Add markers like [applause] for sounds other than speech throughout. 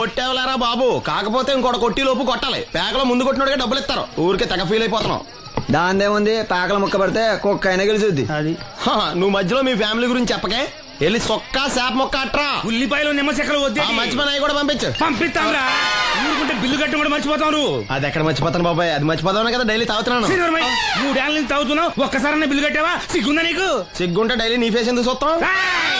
కొట్టేవలేరా బాబు? కాకపోతే ఇంకోటి కొట్టి లోపు కొట్టాలి. పేకలో ముందు కొట్టినోడిగా డబ్బులు ఇస్తారు. ఊరికే తెగ ఫీల్ అయిపోతున్నావు దాందేముంది? పేకల ముక్క పడితే కుక్క అయినా గెలుచుద్ది. అది. నువ్వు మధ్యలో మీ ఫ్యామిలీ గురించి చెప్పకే. వెళ్ళి సొక్క శాప మొక్క అట్రా. ఉల్లిపాయలు నిమ్మ చెక్కలు వద్దే. ఆ మంచి పని కూడా పంపించు. పంపిస్తాంరా. ఊరుకుంటే బిల్లు కట్టి కూడా మర్చిపోతావు నువ్వు అది ఎక్కడ మర్చిపోతాను బాబాయ్? అది మర్చిపోతాను కదా డైలీ తాగుతున్నాను. మూడేళ్ళ నుంచి తాగుతున్నావు. ఒక్కసారన్నా బిల్లు కట్టావా? సిగ్గుందా నీకు? సిగ్గుంటే డైలీ నీ ఫేస్ ఎందుకు చూస్తాం ఏయ్!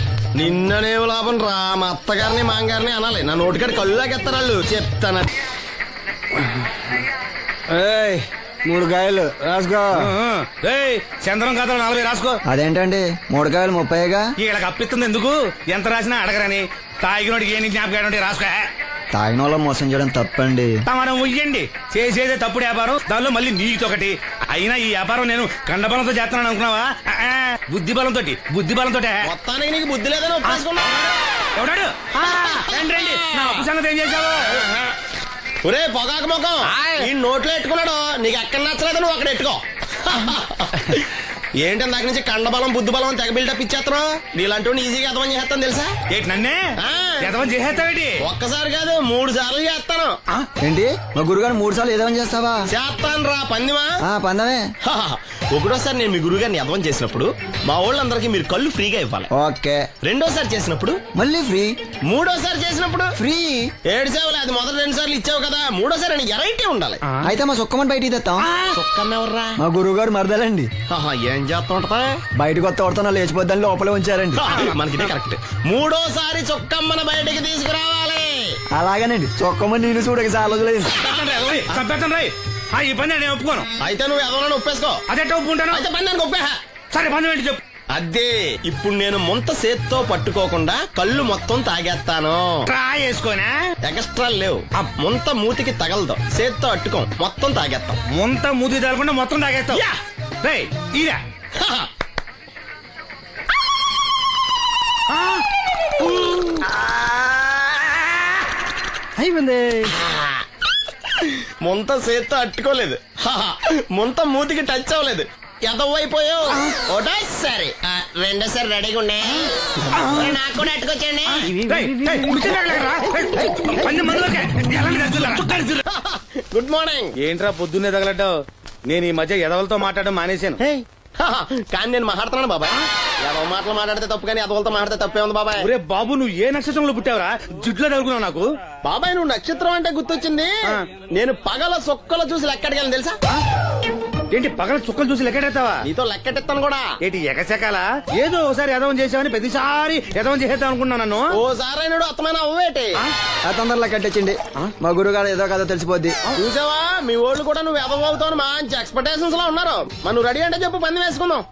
ఎల్లే గెదవసంతా నిన్ననేం లాభం రా? మా అత్తగారిని మాంగారిని అనాలి. నా నోటికాడ కళ్ళు లాగెత్తారు వాళ్ళు. చెప్తాను. ఏయ్ మూడు కాయలు రాసుకో. చంద్రం కథలు నలభై రాసుకో. అదేంటండి? మూడు కాయలు ముప్పైగా? వీళ్ళకి అప్పిస్తుంది ఎందుకు? ఎంత రాసినా అడగరని. తాగినోడికి ఏం జ్ఞాపకం రాసుకో. తాగిన వాళ్ళ మోసం చేయడం తప్పండి. తమరం ఉయ్యండి. చేసేదే తప్పుడు వ్యాపారం దానిలో మళ్ళీ నీతొకటి అయినా ఈ వ్యాపారం నేను కండబలంతో చేస్తున్నాను అనుకున్నావా? ఆ, బుద్ధి బలంతో బుద్ధి బలంతో మొత్తానికి నీకు బుద్ధి లేదని ఒప్పేసుకున్నా. ఎవడాడు? ఆ, రండి రండి. నా అప్పు సంగతి ఏం చేశావు? ఒరే పొగాకు ముఖం ఈ నోట్లో ఎట్టుకున్నాడు నీకు ఎక్కడ నచ్చలేదు నువ్వు అక్కడ ఎట్టుకో. [laughs] ఏంటి నాకు నుంచి కండబలం బుద్ధి బలం తెగ బిల్డప్ ఇచ్చేస్తున్నావు? నీలాంటి ఈజీగా అర్థం చేస్తాను తెలుసా? ఏంటి నన్నే? ఆ. ఎంతమంది చేసేస్తావేటి? ఒక్కసారి కాదు మూడు సార్లు చేస్తాను. ఏంటి? మా గురుగారు మూడు సార్లు ఏదేమని చేస్తావా? చేస్తాను రా పందిమా. ఆ పందమే. హాహా. ఒకటోసారి నేను మీ గురుగారిని అర్థం చేసినప్పుడు మా వాళ్ళందరికీ మీరు కళ్ళు ఫ్రీగా ఇవ్వాలి. ఓకే. రెండోసారి చేసినప్పుడు? మళ్ళీ ఫ్రీ? మూడోసారి చేసినప్పుడు? ఫ్రీ? ఏడు సేవలు అది మొదటి రెండు సార్లు ఇచ్చావు కదా. మూడోసారి ఎరైటీ ఉండాలి. అయితే మా సుక్కమని బయటికి తెస్తాం సుక్కమ్మ ఎవర్రా? మా గురువు గారు మరదలండి. ఆహా, ఏం చేస్తా ఉంటదా? బయటకు వస్తే కొడతాను లేచిపోద్దని లోపలే ఉంచారండి. మనకి ఇదే కరెక్ట్ మూడోసారి చొక్కమ్మను బయటికి తీసుకురావాలి. అలాగేనండి. చొక్కమని నేను చూడక చాలా రోజులైంది చంపేస్తాను రా. ఆ, ఈ పని నేను ఒప్పుకోను. అయితే నువ్వు ఎవరైనా ఒప్పేసుకో. అదే ఒప్పుకుంటాను అయితే పని ఒప్పేహ. సరే పని ఏంటి చెప్పు. అదే ఇప్పుడు నేను ముంత చేత్తో పట్టుకోకుండా కళ్ళు మొత్తం తాగేస్తాను. ట్రా వేసుకోనా? ఎక్స్ట్రా లేవు. ఆ. ముంత మూతికి తగలదు. చేత్తో అట్టుకోం. మొత్తం తాగేస్తాం. ముంత ముది తగలకుండా మొత్తం తాగేస్తావు యా. రేయ్. అయిపోయింది ముంత చేత్తో అట్టుకోలేదు. హాహా. ముంత మూతికి టచ్ అవ్వలేదు. ఎదవైపోయావు ఒకటోసారి. ఆ, రెండోసారి రెడీగా ఉండే. నాకు కూడా అట్టుకొచ్చండి. గుడ్ మార్నింగ్ ఏంట్రా పొద్దున్నే తగలడ్డావు? నేను ఈ మధ్య ఎదవలతో మాట్లాడడం మానేశాను. [laughs] కానీ నేను మాట్లాడుతున్నాను బాబాయ్. ఎవరి మాటలు మాట్లాడితే తప్పు కానీ అదవులతో మాట్లాడితే తప్పే ఉంది బాబాయ్. ఒరే బాబు నువ్వు ఏ నక్షత్రంలో పుట్టావురా? జుట్లో తగులుకున్నావు నాకు. బాబాయ్ నువ్వు నక్షత్రం అంటే గుర్తొచ్చింది. నేను పగల సొక్కలు చూసి లెక్కడికెళ్ళను తెలుసా? ఏంటి పగల చుక్కలు చూసి లెక్కెడతావా నీతో లెక్కటెత్తాను కూడా. ఏంటి ఎగసెకాల? ఏదో ఒకసారి ఎదవం చేసావని ప్రతిసారి ఎదవం చేసేద్దాం అనుకున్నా నన్ను. ఓసారి అయినాడు అత్తమైన అవ్వేటి ఆ? తొందరలో కట్టించండి మా గురువు గారు ఏదో కథ తెలిసిపోద్ది. చూసావా? మీ ఓళ్ళు కూడా నువ్వు ఎదవవుతావు మంచి ఎక్స్పెక్టేషన్స్లో ఉన్నారు. నువ్వు రెడీ అంటే చెప్పు పంది వేసుకుందాం.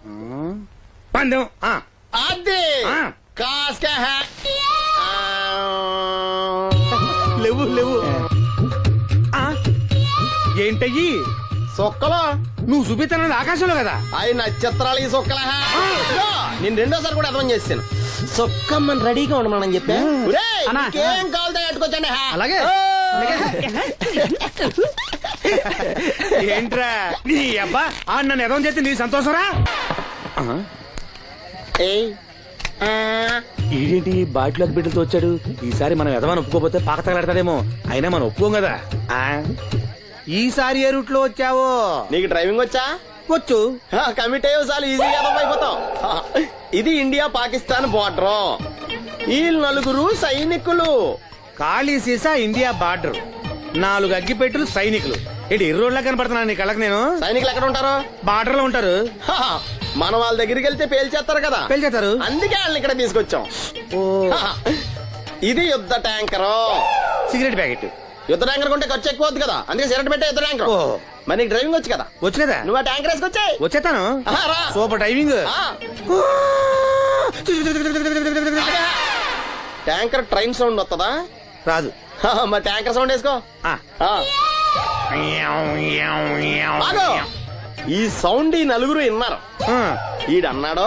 పందెం ఆ, అది. కాస్కా. లేవు లేవు. ఏంటయ్యి? సొక్కలో. నువ్వు చూపిస్తానది ఆకాశంలో కదా? అవి నక్షత్రాలు ఈ సొక్కల నేను రెండోసారి కూడా అర్థం చేస్తాను. సొక్కమ్మని రెడీగా ఉండమని చెప్పా. ఒరేయ్, అన్నా. నీకేం కావాలో అలాగే. ఏంట్రా? నీ అబ్బా ఆ నన్ను ఎదవం చేస్తే నీ సంతోషరా. ఏంటి బాటిలోకి బిడ్డలతో వచ్చాడు? ఈసారి మనం ఎదవని ఒప్పుకోపోతే పాక తగలడతాడేమో. అయినా మనం ఒప్పుకోం కదా? ఆ. ఈసారి ఏ రూట్లో వచ్చావో? నీకు డ్రైవింగ్ వచ్చా? వచ్చు. కమిట్ అయ్యే చాలు ఈజీగా అయిపోతాం ఇది ఇండియా పాకిస్తాన్ బోర్డర్. ఈ నలుగురు సైనికులు. ఖాళీ సీసా ఇండియా బార్డర్. నాలుగు అగ్గిపెట్టులు సైనికులు. ఇటు ఇర్రోడ్లా కనపడుతున్నాను నీ కళకు నేను? సైనికులు ఎక్కడ ఉంటారు? బార్డర్లో ఉంటారు మన వాళ్ళ దగ్గరికి వెళ్తే పేల్చేస్తారు కదా. పేల్చేస్తారు. అందుకే వాళ్ళని ఇక్కడ తీసుకొచ్చాం. ఇది యుద్ధ ట్యాంకర్. Cigarette packet. యుద్ధ ట్యాంకర్ కొంటే ఖర్చు ఎక్కువ కదా. అందుకే సిగరెట్ పెట్టే యుద్ధ ట్యాంకర్. ఓ. మరి డ్రైవింగ్ వచ్చు కదా? వచ్చినదా నువ్వు ఆ ట్యాంకర్ వేసుకొచ్చాయి. వచ్చేస్తాను. Super driving tanker train sound వస్తుందా రాదు. మరి ట్యాంకర్ సౌండ్ వేసుకో. ఆగు. ఈ సౌండ్ ఈ నలుగురు విన్నారు. ఈడన్నాడు.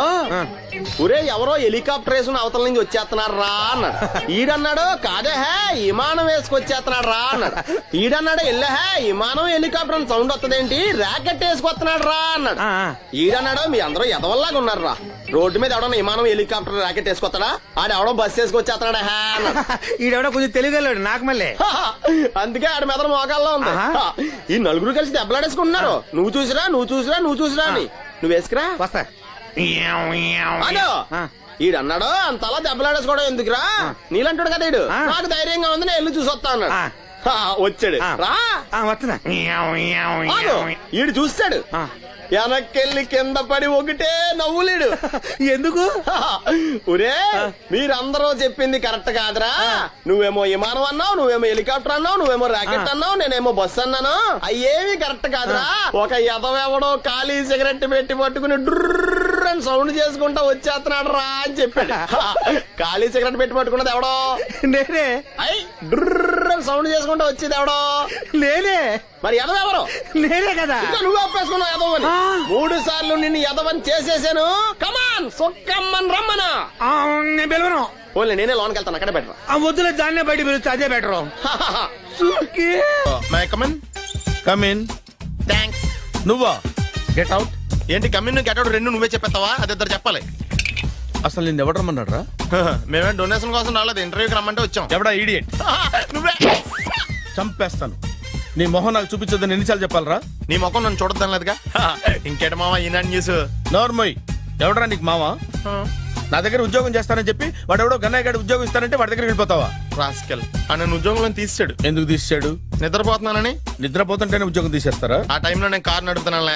ఒరే ఎవరో హెలికాప్టర్ వేసుకుని అవతల నుంచి వచ్చేస్తున్నారు రా అన్నాడు. ఈడన్నాడు కాదే హే విమానం వేసుకొచ్చేస్తున్నాడు రా అన్నాడు. ఈడన్నాడు ఎల్లే హే విమానం హెలికాప్టర్ అని సౌండ్ వస్తుందేంటి? ర్యాకెట్ వేసుకొస్తున్నాడు రా అన్నాడు. ఈడన్నాడు మీ అందరూ ఎదవల్లాగా ఉన్నారు రా రోడ్డు మీద ఎవడన్నా విమానం హెలికాప్టర్ ర్యాకెట్ వేసుకొస్తాడా? ఆడెవడో బస్ వేసుకొచ్చేస్తున్నాడా హే [laughs] ఈడెవడో కొంచెం తెలియగలడు నాకు మళ్ళీ. [laughs] అందుకే ఆడ మెదడు మోకాల్లో ఉంది. ఈ నలుగురు కలిసి దెబ్బలాడేసుకుంటున్నారు. నువ్వు చూసిరా నువ్వు చూసిరా నువ్వు చూసిరా అని. నువ్వు వేసుకురా. వస్తా. అదో ఆ. ఈడన్నాడు అంతలా దెబ్బలాడేసుకోవడం ఎందుకురా? నీలంటాడు కదా ఈడు. ఆ. నాకు ధైర్యంగా ఉంది నేను వెళ్ళి చూసొస్తా అన్నాడు. ఆ. ఆ, వచ్చాడు. ఆ. రా! ఆ, వస్తున్నా. ఆగు. ఈడు చూస్తాడు. ఆ. వెనక్కెళ్ళి కింద పడి ఒకటే నవ్వులేడు. [laughs] ఎందుకు? ఒరే మీరందరూ చెప్పింది కరెక్ట్ కాదురా. నువ్వేమో విమానం అన్నావు నువ్వేమో హెలికాప్టర్ అన్నావు నువ్వేమో రాకెట్ అన్నావు నేనేమో బస్ అన్నాను. అయ్యేమి కరెక్ట్ కాదురా. ఒక ఎదవెవడో ఖాళీ సిగరెట్ పెట్టి పట్టుకుని డుర్ర్ అని సౌండ్ చేసుకుంటా వచ్చేస్తున్నాడు రా అని చెప్పాడు. [laughs] ఖాళీ సిగరెట్ పెట్టి పట్టుకున్నది ఎవడో? నేనే. అయ్ డుర్ర్ అని సౌండ్ చేసుకుంటా వచ్చేది ఎవడో? నేనే. మరి ఎదవెవరు నేనే కదా. నువ్వు ఒప్పేసుకున్నావు ఎదవని. మూడు సార్లు నిన్ను ఎదవని చేసేసాను. కమాన్ సొక్కమ్మన్ రమ్మనా. ఆ, నేను పిలవను. ఓన్లీ నేనే లోన్కి వెళ్తాను అక్కడే బెటర్ ఆ వద్దులే దాన్నే బయట పిలుస్తా అదే better may come on come in thanks నువ్వా? గెట్ అవుట్ ఏంటి కమిన్ గెటౌట్ రెండు నువ్వే చెప్పేస్తావా? అది ఇద్దరు చెప్పాలి. అసలు నేను ఎవడు రమ్మన్నాడు రా మేమే డొనేషన్ కోసం రాలేదు ఇంటర్వ్యూకి రమ్మంటే వచ్చాం. ఎవడా ఈడియట్ నువ్వే. చంపేస్తాను. నీ మొహం నాకు చూపించొద్దని ఎన్నిసార్లు చెప్పాలరా? నీ ముఖం నన్ను చూడద్దాం లేదుగా? ఇంకేట మామ ఈనాడు న్యూస్ నోర్మోయ్ ఎవడరా నీకు మావా? నా దగ్గర ఉద్యోగం చేస్తానని చెప్పి వాడు ఎవడో గన్నయ్య గారి ఉద్యోగం ఇస్తానంటే వాడి దగ్గర వెళ్ళిపోతావా? రాస్కెల్. ఆ నన్ను ఉద్యోగంలో తీసాడు ఎందుకు తీసాడు నిద్రపోతున్నానని? నిద్రపోతుంటేనే ఉద్యోగం తీసేస్తారా? ఆ టైంలో నేను కారు నడుపుతున్నానులే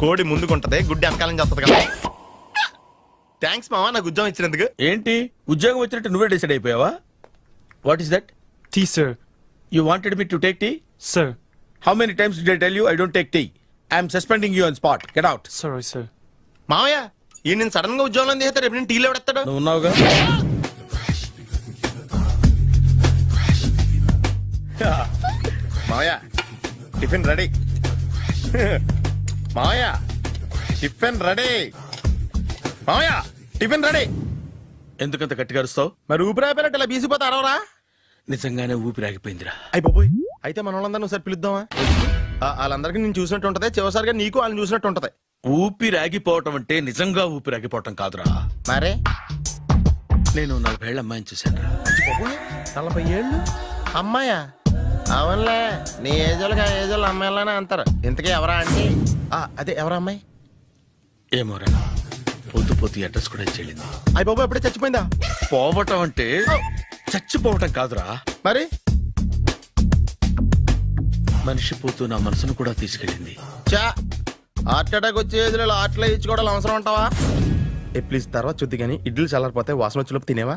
కోడి ముందుకుంటది గుడ్డి వెనకాలం చేస్తుంది కదా. థ్యాంక్స్ మామ నాకు ఉద్యోగం ఇచ్చినందుకు. ఏంటి? ఉద్యోగం వచ్చినట్టు నువ్వే decide అయిపోయావా? What is that Tea, sir. You wanted me to take tea Sir. How many times did tell you I don't take tea I'm suspending you on spot get out Sorry, sir. మామయ్య ఈ నేను సడన్గా ఉద్యోగంలో తీస్తాడు రేపు నేను టీలో పెడతాడు నువ్వు ఉన్నావుగా? మామయ్య టిఫిన్ రెడీ. మామయ్య టిఫిన్ రెడీ. మామయ్య టిఫిన్ రెడీ. ఎందుకంత గట్టిగా అరుస్తావు? మరి ఊపిరి అయిపోయినట్టు ఇలా బీసిపోతే అరవరా? నిజంగానే ఊపిరాగిపోయిందిరా. అయ్యి బాబోయ్ అయితే మన వాళ్ళందరినీ ఒకసారి పిలుద్దామా? వాళ్ళందరికీ నేను చూసినట్టు ఉంటది చివరిసారిగా నీకు వాళ్ళని చూసినట్టు ఉంటది ఊపిరాగిపోవటం అంటే నిజంగా ఊపిరాగిపోవటం కాదురా. మరే? నేను నలభై అమ్మాయిని చూశాను నలభై ఏళ్ళు? అమ్మాయా? అవునులే. నీ ఏజోళ్ళకి ఆ ఏజోళ్ళు అమ్మాయిలానే అంటారు. ఇంతకీ ఎవరా అంటే అదే ఎవరా అమ్మాయి? ఏమోరా పొద్దు పొద్దు అడ్రస్ కూడా చెల్లింది అయ్యి బాబు ఎప్పుడే చచ్చిపోయిందా? పోవటం అంటే చచ్చిపోవటం కాదురా. మరి? మనిషి పోతూ నా మనసును కూడా తీసుకెళ్ళింది. చా హార్ట్ అటాక్ వచ్చే ఏజ్లో హార్ట్లో ఇచ్చుకోవడం అవసరం ఉంటావా? ఏ ప్లీజ్ తర్వాత చూద్ది కానీ ఇడ్లు చల్లారిపోతే వాసన వచ్చేలోపు తినేవా?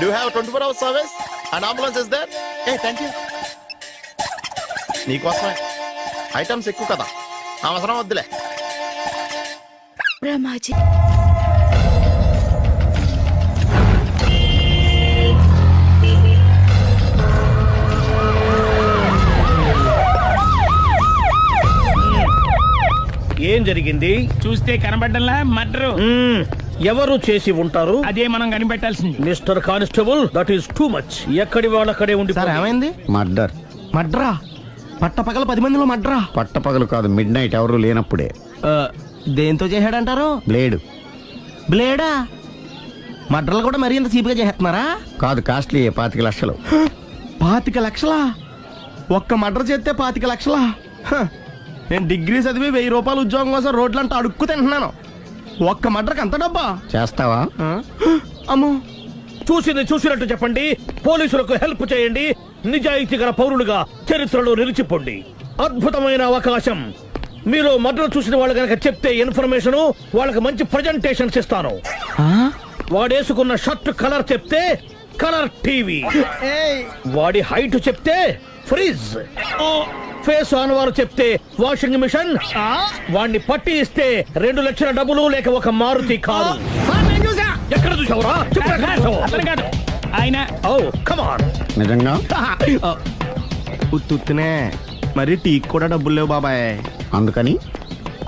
do have twenty four hours service and ambulance is there a thank you నీకోసమే. ఐటమ్స్ ఎక్కువ కదా. అవసరం వద్దులే. బ్రహ్మాజీ ఏం జరిగింది? చూస్తే కనబడ్డంలా? మర్డరు. ఎవరు చేసి ఉంటారు? అదే మనం కనిపెట్టాల్సింది. Mister constable that is too much ఎక్కడి వాళ్ళక్కడే ఉండి ఏమైంది? మర్డర్. మడ్రా పట్ట పగల పది మందిలో మడ్రా పట్టపగలు కాదు మిడ్ నైట్ ఎవరు లేనప్పుడే. దేంతో చేశాడంటారు? బ్లేడ్. బ్లేడా? మడ్రలు కూడా మరీ ఇంత చీప్గా చేస్తున్నారా? కాదు కాస్ట్లీ పాతిక లక్షలు. పాతిక లక్షలా? ఒక్క మడ్ర చేస్తే పాతిక లక్షలా? హ, నేను డిగ్రీ చదివి వెయ్యి రూపాయలు ఉద్యోగం కోసం రోడ్లంతా అడుక్కు తింటున్నాను. ఒక్క మడ్రకు అంత డబ్బా? చేస్తావా? అమ్మో! చూసింది చూసినట్టు చెప్పండి. పోలీసులకు హెల్ప్ చేయండి. నిజాయితీ గల పౌరులుగా చరిత్రలో నిలిచిపోండి. అద్భుతమైన అవకాశం. మీరు మర్డర్ చూసిన వాళ్ళు కనుక చెప్తే ఇన్ఫర్మేషన్ వాళ్ళకి మంచి ప్రజెంటేషన్స్ ఇస్తాను. వాడేసుకున్న షర్ట్ కలర్ చెప్తే కలర్ టీవీ. వాడి హైట్ చెప్తే ఫ్రిజ్ ఫేస్ ఆన్ వారు చెప్తే వాషింగ్ మిషన్? వాడిని పట్టి ఇస్తే రెండు లక్షల డబ్బులు లేక ఒక మారుతి కారు. ఎక్కడ చూసావురా? ఆయన. ఓ కమాన్ నిజంగా? ఉత్తుత్తునే. మరి టీకి కూడా డబ్బులు లేవు బాబాయ్. అందుకని?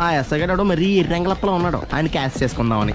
ఆ ఎస్ఐగాడు మరీ ఎర్రంగలప్పలో ఉన్నాడు. ఆయన క్యాష్ చేసుకుందామని.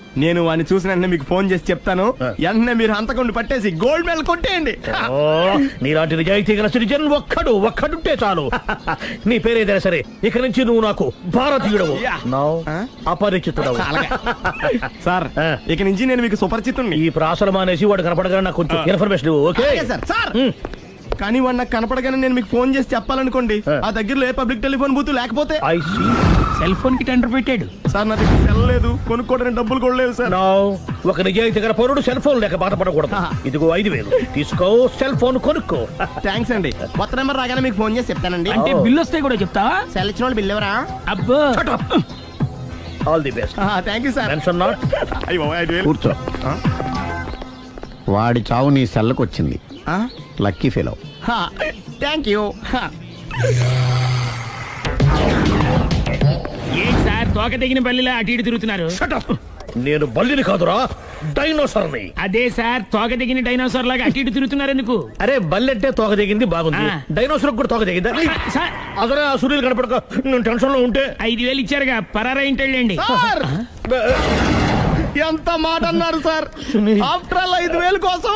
నేను వాడిని చూసిన వెంటనే మీకు ఫోన్ చేసి చెప్తాను. వెంటనే మీరు హంతకుడిని పట్టేసి గోల్డ్ మెడల్ కొట్టేయండి ఓ నీలాంటి నిజాయితీ గల సిటిజన్ ఒక్కడు ఒక్కడుంటే చాలు నీ పేరేదైనా సరే ఇక నుంచి నువ్వు నాకు భారతీయుడవు యా. నౌ ఆ? అపరిచితుడవు [laughs] సార్ ఆ. ఇక నుంచి నేను మీకు సుపరిచితుణ్ణి ఈ ప్రాసలు మానేసి వాడు కనపడగా నాకు కొంచెం ఇన్ఫర్మేషన్ ఇవ్వు, ఓకే అలాగే సార్ సార్. కానీ వాడు నాకు కనపడగానే నేను మీకు ఫోన్ చేసి చెప్పాలనుకోండి. ఆ. ఆ దగ్గరలో ఏ పబ్లిక్ టెలిఫోన్ బూత్ లేకపోతే? I see. సెల్ ఫోన్కి టెండర్ పెట్టాడు. సార్ నా దగ్గర వెళ్ళలేదు కొనుక్కోవడానికి డబ్బులు కూడా లేవు సార్. నౌ ఒక నిజాయితీ గల పౌరుడు సెల్ ఫోన్ లేక బాధపడకూడదు ఇదిగో ఐదు వేలు. తీసుకో సెల్ ఫోన్ కొనుక్కో. థ్యాంక్స్ అండి. కొత్త నెంబర్ రాగానే మీకు ఫోన్ చేసి చెప్తానండి. అంటే బిల్లు వస్తే కూడా చెప్తావా సెల్ ఇచ్చిన వాళ్ళు బిల్ ఎవరా? అబ్బో. All the best thank you sir mention not అయ్యో ఐదు వేలు. కూర్చో? వాడి చావు నీ సెల్లకు వచ్చింది? లక్కీ ఫెలో థ్యాంక్ యూ ఏం సార్ తోక తెగిన బల్లిలా అటు ఇటు తిరుగుతున్నారు? నేను బల్లిని కాదురా డైనోసార్ని. అదే సార్ తోక తెగిన డైనోసార్ లాగా అటు ఇటు తిరుగుతున్నారు ఎందుకు? అరే బల్లెట్టే తోక దిగింది బాగుంది. డైనోసార్ కూడా తోక దిగిందా సార్. అదరే ఆ సూర్యులు కనపడక నేను టెన్షన్లో ఉంటే. ఐదు వేలు ఇచ్చారుగా పరారా ఇంటండి సార్! ఎంత మాట అన్నారు సార్ ఆఫ్టర్ ఆల్ ఐదు వేలు కోసం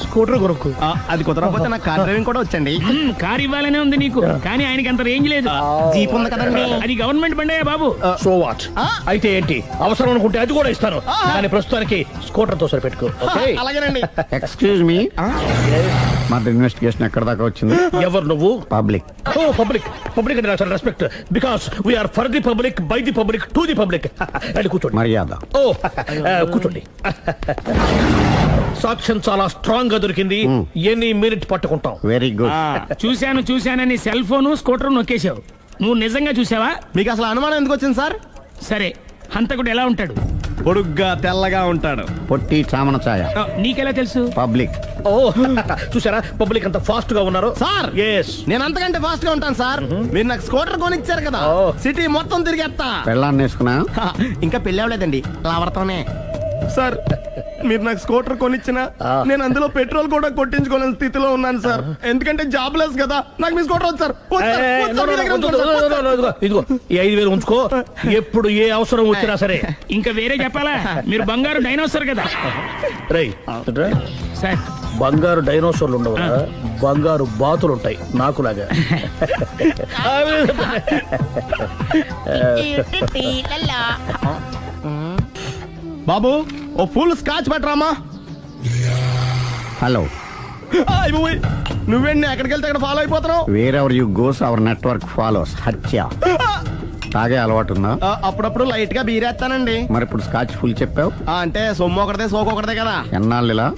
స్కూటర్ కొనుక్కు ఆ, అది కుదరకపోతే నాకు కార్ డ్రైవింగ్ కూడా వచ్చండి. కారు ఇవ్వాలనే ఉంది నీకు. కానీ ఆయనకి అంత రేంజ్ లేదు. జీప్ ఉంది కదండి. అది గవర్నమెంట్ బండయా బాబు. సో వాట్ అయితే ఏంటి? అవసరం అనుకుంటే అది కూడా ఇస్తాను కానీ ప్రస్తుతానికి స్కూటర్తో సరిపెట్టుకో ఓకే అలాగేనండి. ఎక్స్క్యూజ్ మీ మర్డర్ ఇన్వెస్టిగేషన్ ఎక్కడ దాకా వచ్చింది? ఎవరు నువ్వు? పబ్లిక్ ఓ పబ్లిక్ పబ్లిక్ అంటే నాకు respect because we're for the public by the public to the public అని కూర్చోండి. మర్యాద. ఓ కూర్చోండి. సాక్ష్యం చాలా స్ట్రాంగ్గా దొరికింది. ఎనీ మినిట్ పట్టుకుంటాం. వెరీ గుడ్ చూశాను చూశానని సెల్ ఫోను స్కూటర్ నొక్కేశావు. నువ్వు నిజంగా చూసావా మీకు అసలు అనుమానం ఎందుకు వచ్చింది సార్? సరే హంతకుడు ఎలా ఉంటాడు? పొడుగ్గా తెల్లగా ఉంటాడు. పొట్టి చామన ఛాయ. నీకెలా తెలుసు? పబ్లిక్ ఓ [laughs] చూసారా పబ్లిక్ అంత ఫాస్ట్గా ఉన్నారు. సార్! ఎస్ నేను అంతకంటే ఫాస్ట్గా ఉంటాను సార్. మీరు నాకు స్కూటర్ కొనిచ్చారు కదా. ఓ. సిటీ మొత్తం తిరిగేస్తా. పెళ్ళాన్ని వేసుకున్నా? ఇంకా పెళ్ళి అవ్వలేదండి. లావర్తోనే సార్ మీరు నాకు స్కూటర్ కొనిచ్చిన. నేను అందులో పెట్రోల్ కూడా కొట్టించుకోలేని స్థితిలో ఉన్నాను సార్. ఎందుకంటే జాబ్ లెస్ కదా. నాకు మీ స్కూటర్ వద్దు సార్. ఇదిగో ఈ ఐదు వేలు ఉంచుకో. [laughs] ఎప్పుడు ఏ అవసరం వచ్చినా సరే. ఇంకా వేరే చెప్పాలా? మీరు బంగారు డైనోసర్ కదా. రై సార్. బంగారు డైనోసార్లు ఉండవు బంగారు బాతులు ఉంటాయి నాకులాగా [laughs] [laughs] బాబు ఓ ఫుల్ స్కాచ్ పెట్టరామా? హలో. అయిపోయి నువ్వేంటి ఎక్కడికి వెళ్తే అక్కడ follow అయిపోతున్నావు? Wherever you goes our network follows హత్య. తాగే అలవాటు ఉందా? అప్పుడప్పుడు లైట్గా బీరేస్తానండి మరి ఇప్పుడు స్కాచ్ ఫుల్ చెప్పావు? అంటే సొమ్ము ఒకటిదే సోకు ఒకటిదే కదా. ఎన్నాళ్ళు ఇలా?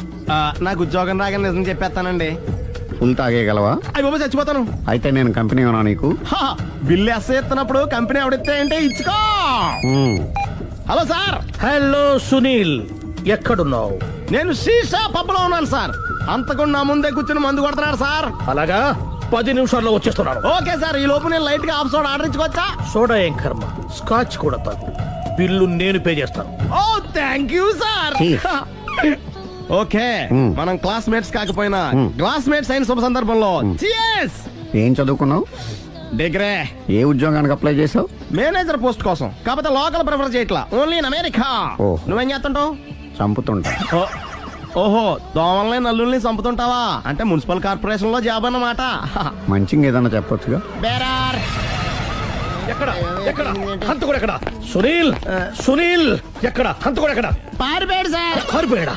నాకు ఉద్యోగం రాగానే నిజం చెప్పేస్తానండి. ఫుల్ తాగేయగలవా? అయ్యి బాబు చచ్చిపోతాను. అయితే నేను కంపెనీ ఉన్నా నీకు. బిల్లు ఎస్ ఎత్తినప్పుడు కంపెనీ ఎవడిస్తే అంటే ఇచ్చుకో. Hello sir. హలో సునీల్ ఎక్కడున్నావు? నేను శీషా పబ్బులో ఉన్నాను సార్. అంతకుండా నా ముందే కూర్చుని మందు కొడుతున్నాడు సార్. అలాగా? పది నిమిషాల్లో వచ్చేస్తున్నాను ఓకే సార్ ఈ లోపు నేను లైట్గా ఆఫ్ సోడా ఆర్డర్ ఇచ్చుకోవచ్చా? సోడా ఏం కర్మ? స్కాచ్ కూడా తాగు బిల్లు నేను పే చేస్తాను. ఓ థ్యాంక్ యూ సార్. ఓకే. మనం క్లాస్మేట్స్ కాకపోయినా. క్లాస్మేట్స్ అయిన శుభ సందర్భంలో! ఏం చదువుకున్నావు? డిగ్రే. ఏ ఉద్యోగానికి అప్లై చేసావు మేనేజర్ పోస్ట్ కోసం. కాకపోతే లోకల్ ప్రిఫర్ చేయట్లా. ఓన్లీ ఇన్ అమెరికా ఓ. నువ్వేం చేస్తుంటావు? చంపుతుంటా. ఓ, ఓహో దోమల్ని నల్లుల్ని చంపుతుంటావా? అంటే మున్సిపల్ కార్పొరేషన్లో జాబ్ అన్నమాట. మంచిగా ఏదన్నా చెప్పొచ్చుగా? బేరార్. ఎక్కడ? ఎక్కడ? ఎక్కడ? సునీల్? సునీల్? ఎక్కడ? హంతకుడు ఎక్కడ? పారిపోయాడు సార్. కారిపోయాడా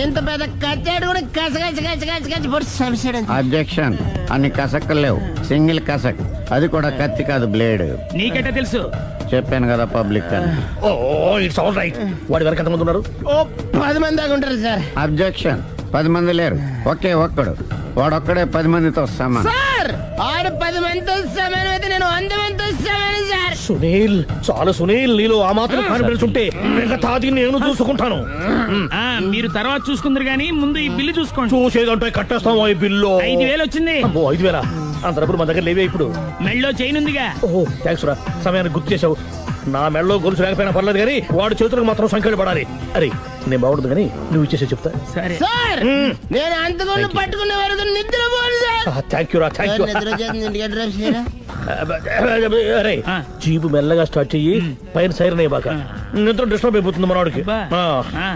ఇంత పెద్ద కచ్చాడు కూడా కచ్చ కచ్చ కచ్చ కచ్చ కచ్చ పొడి. అబ్జెక్షన్. అన్ని కసక్కులు లేవు సింగిల్ కసక్. అది కూడా కత్తి కాదు బ్లేడ్. నీకెట్టా తెలుసు? చెప్పాను కదా పబ్లిక్ అని. Oh it's all right. వాడి వరకు ఎంతమంది ఉన్నారు? ఓ పది మంది దాకా ఉంటారు సార్. అబ్జెక్షన్. పది మంది లేరు. ఒకే ఒక్కడు. వాడొక్కడే పది మందితో సమానం. సార్ ఆడు పది మందితో సమానం అయితే నేను వంద మందితో సమానం సునీల్ చాలు సునీల్ నీలో ఆ మాత్రం కాన్ఫిడెన్స్ ఉంటే మిగతాది నేను చూసుకుంటాను. ఆ మీరు తర్వాత చూసుకుందరు గానీ ముందు ఈ బిల్లు చూసుకోండి. చూసేదంటే కట్టేస్తాం ఈ బిల్లు. ఐదు వేలు వచ్చింది. అమ్మో ఐదు వేల? అంత డబ్బులు మన దగ్గర లేవే ఇప్పుడు. మెళ్ళో చైన్ ఉందిగా. ఓహో థ్యాంక్స్ రా. సమయానికి గుర్తు చేసావు. నా మెడలో గొలుసు లేకపోయినా పర్లేదు కానీ వాడు చేతులకు మాత్రం సంఖ్యలు పడాలి. అరే నేను బాగుండదు కానీ నువ్వు ఇచ్చేసే చెప్తా. సరే. సార్ నేను అంతకుండా పట్టుకునే వరకు నిద్ర పోను సార్. థ్యాంక్ యూ రా థ్యాంక్ యూ నిద్ర వచ్చేస్తుంది ఇంటికి డ్రైవ్ చేయరా అరే ఆ. జీబు మెల్లగా స్టార్ట్ చెయ్యి పైన సైరన్ అయ్యాక నిద్ర డిస్టర్బ్ అయిపోతుంది మనవాడికి బా. ఆ. ఆ.